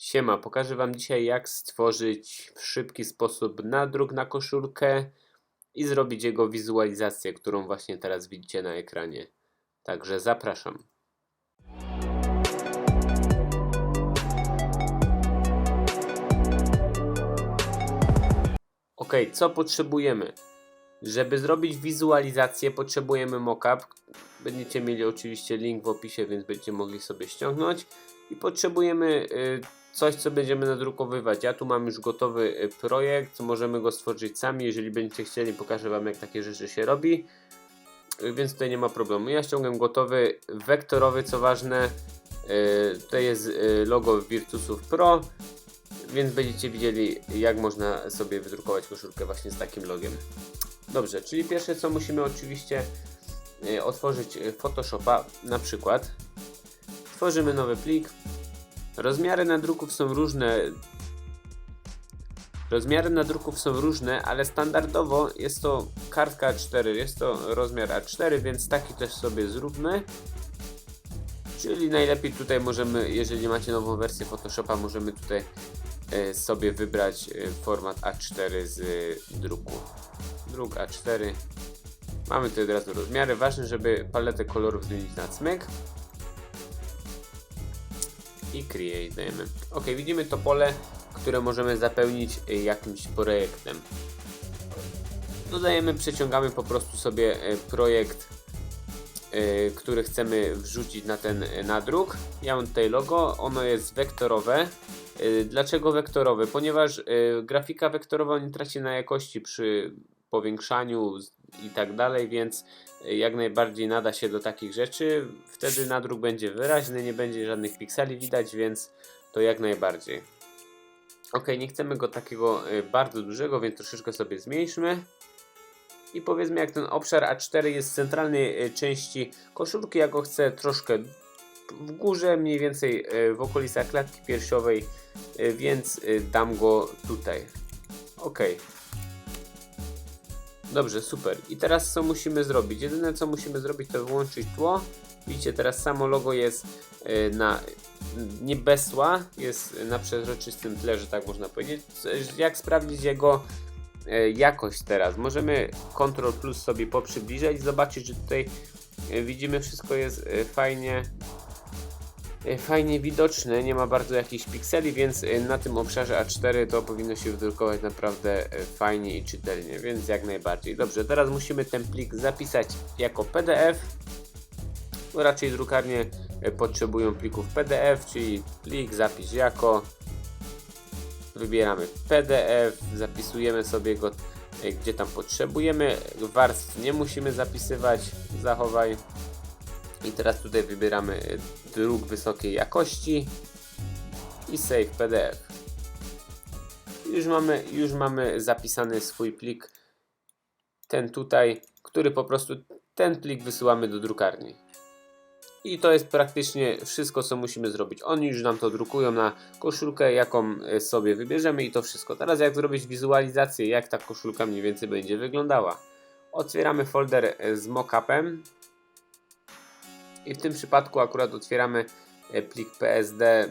Siema, pokażę Wam dzisiaj jak stworzyć w szybki sposób nadruk na koszulkę i zrobić jego wizualizację, którą właśnie teraz widzicie na ekranie. Także zapraszam. Ok, co potrzebujemy? Żeby zrobić wizualizację potrzebujemy mockup. Będziecie mieli oczywiście link w opisie, więc będziecie mogli sobie ściągnąć. I potrzebujemy y, coś, co będziemy nadrukowywać. Ja tu mam już gotowy y, projekt, możemy go stworzyć sami. Jeżeli będziecie chcieli, pokażę Wam, jak takie rzeczy się robi. Y, Więc tutaj nie ma problemu. Ja ściągam gotowy, wektorowy, co ważne. y, Tutaj jest logo Virtusów Pro, więc będziecie widzieli, jak można sobie wydrukować koszulkę właśnie z takim logiem. Dobrze, czyli pierwsze co musimy oczywiście otworzyć Photoshopa, na przykład. Tworzymy nowy plik. Rozmiary nadruków są różne. Rozmiary nadruków są różne, ale standardowo jest to kartka A4, jest to rozmiar A4, więc taki też sobie zróbmy. Czyli najlepiej tutaj możemy, jeżeli macie nową wersję Photoshopa, możemy tutaj e, sobie wybrać e, format A4 z e, druku. Druk A4. Mamy tutaj od razu rozmiary. Ważne, żeby paletę kolorów zmienić na cmyk. I create dajemy. Ok, widzimy to pole, które możemy zapełnić e, jakimś projektem. Dodajemy, przeciągamy po prostu sobie e, projekt, e, który chcemy wrzucić na ten nadruk. Ja mam tutaj logo, ono jest wektorowe. Dlaczego wektorowe? Ponieważ grafika wektorowa nie traci na jakości przy powiększaniu i tak dalej, więc e, jak najbardziej nada się do takich rzeczy. Wtedy nadruk będzie wyraźny, nie będzie żadnych pikseli widać, więc to jak najbardziej. Ok, nie chcemy go takiego e, bardzo dużego, więc troszeczkę sobie zmniejszmy. I powiedzmy, jak ten obszar A4 jest w centralnej e, części koszulki, ja go chcę troszkę w górze, mniej więcej w okolicach klatki piersiowej, więc dam go tutaj. Ok. Dobrze, super. I teraz co musimy zrobić? Jedyne co musimy zrobić to wyłączyć tło. Widzicie, teraz samo logo jest e, na nie jest na przezroczystym tle, że tak można powiedzieć. Jak sprawdzić jego e, jakość teraz? Możemy Ctrl plus sobie poprzybliżać, zobaczyć, że tutaj e, widzimy wszystko jest fajnie fajnie widoczne, nie ma bardzo jakichś pikseli, więc e, na tym obszarze A4 to powinno się wydrukować naprawdę e, fajnie i czytelnie, więc jak najbardziej. Dobrze, teraz musimy ten plik zapisać jako PDF. Raczej drukarnie e, potrzebują plików PDF, czyli plik zapisz jako. Wybieramy PDF, zapisujemy sobie go e, gdzie tam potrzebujemy. Warstw nie musimy zapisywać, zachowaj. I teraz tutaj wybieramy druk wysokiej jakości i save PDF. Już mamy, już mamy zapisany swój plik, ten tutaj, który po prostu ten plik wysyłamy do drukarni. I to jest praktycznie wszystko, co musimy zrobić. Oni już nam to drukują na koszulkę, jaką e, sobie wybierzemy i to wszystko. Teraz jak zrobić wizualizację, jak ta koszulka mniej więcej będzie wyglądała. Otwieramy folder e, z mockupem. I w tym przypadku akurat otwieramy e, plik PSD, e,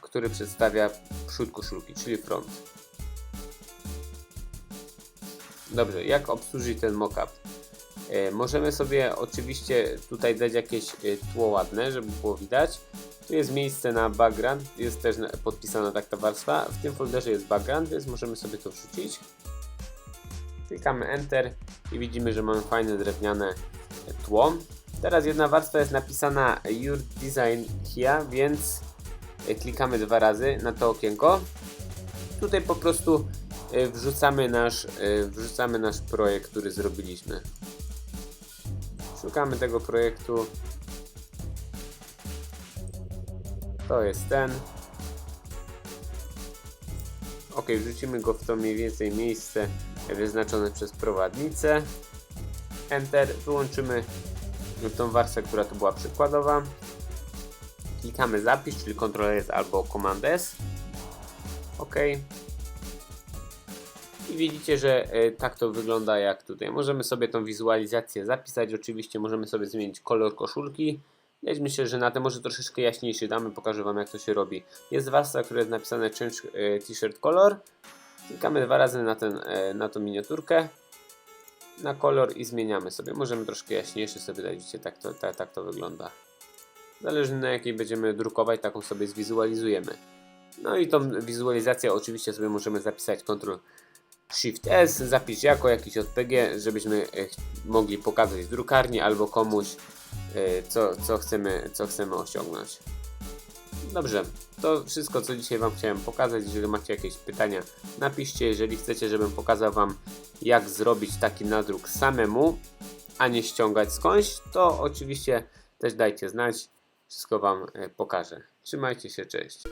który przedstawia przód koszulki, czyli front. Dobrze, jak obsłużyć ten mockup? E, Możemy sobie oczywiście tutaj dać jakieś tło ładne, żeby było widać. Tu jest miejsce na background, jest też na- podpisana tak ta warstwa. W tym folderze jest background, więc możemy sobie to wrzucić. Klikamy Enter i widzimy, że mamy fajne drewniane tło. Teraz jedna warstwa jest napisana Your Design Here, więc e, klikamy dwa razy na to okienko. Tutaj po prostu e, wrzucamy nasz, e, wrzucamy nasz projekt, który zrobiliśmy. Szukamy tego projektu. To jest ten. Ok, wrzucimy go w to mniej więcej miejsce wyznaczone przez prowadnicę. Enter. Wyłączymy tą warstwę, która tu była przykładowa. Klikamy zapisz, czyli Ctrl S albo Command S. OK. I widzicie, że e, tak to wygląda jak tutaj. Możemy sobie tą wizualizację zapisać. Oczywiście możemy sobie zmienić kolor koszulki. Ja myślę, że na tym może troszeczkę jaśniejszy damy, pokażę Wam jak to się robi. Jest warstwa, która jest napisane change e, t-shirt color. Klikamy dwa razy na, ten, e, na tą miniaturkę, na kolor i zmieniamy sobie. Możemy troszkę jaśniejszy sobie dać, widzicie, tak to, tak, tak to wygląda. Zależy na jakiej będziemy drukować, taką sobie zwizualizujemy. No i tą wizualizację oczywiście sobie możemy zapisać Ctrl Shift S, zapisz jako jakiś JPG, żebyśmy e, mogli pokazać drukarni albo komuś e, co, co, chcemy, co chcemy osiągnąć. Dobrze, to wszystko co dzisiaj Wam chciałem pokazać. Jeżeli macie jakieś pytania, napiszcie. Jeżeli chcecie, żebym pokazał Wam jak zrobić taki nadruk samemu, a nie ściągać skądś, to oczywiście też dajcie znać. Wszystko Wam e, pokażę. Trzymajcie się, cześć.